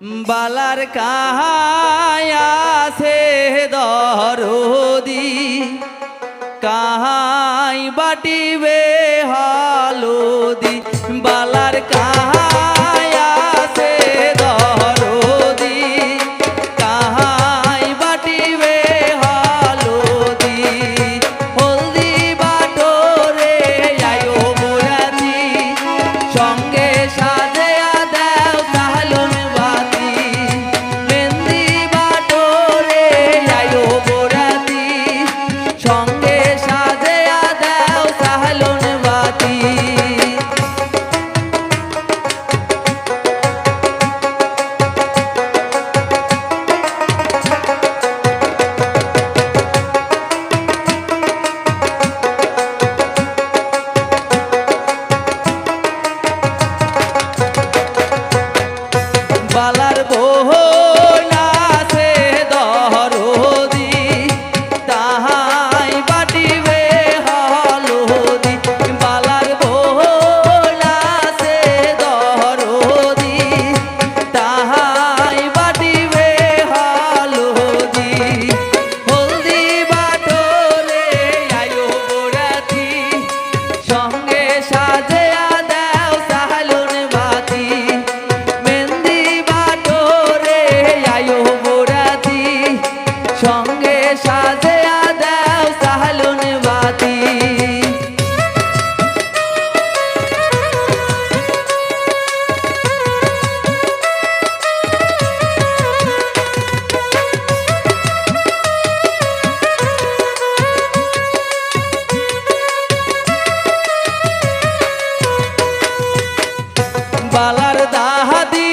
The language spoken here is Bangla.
বালার আছে দরদি কাহাই বাটিবে কাহাই শালার দাহাদি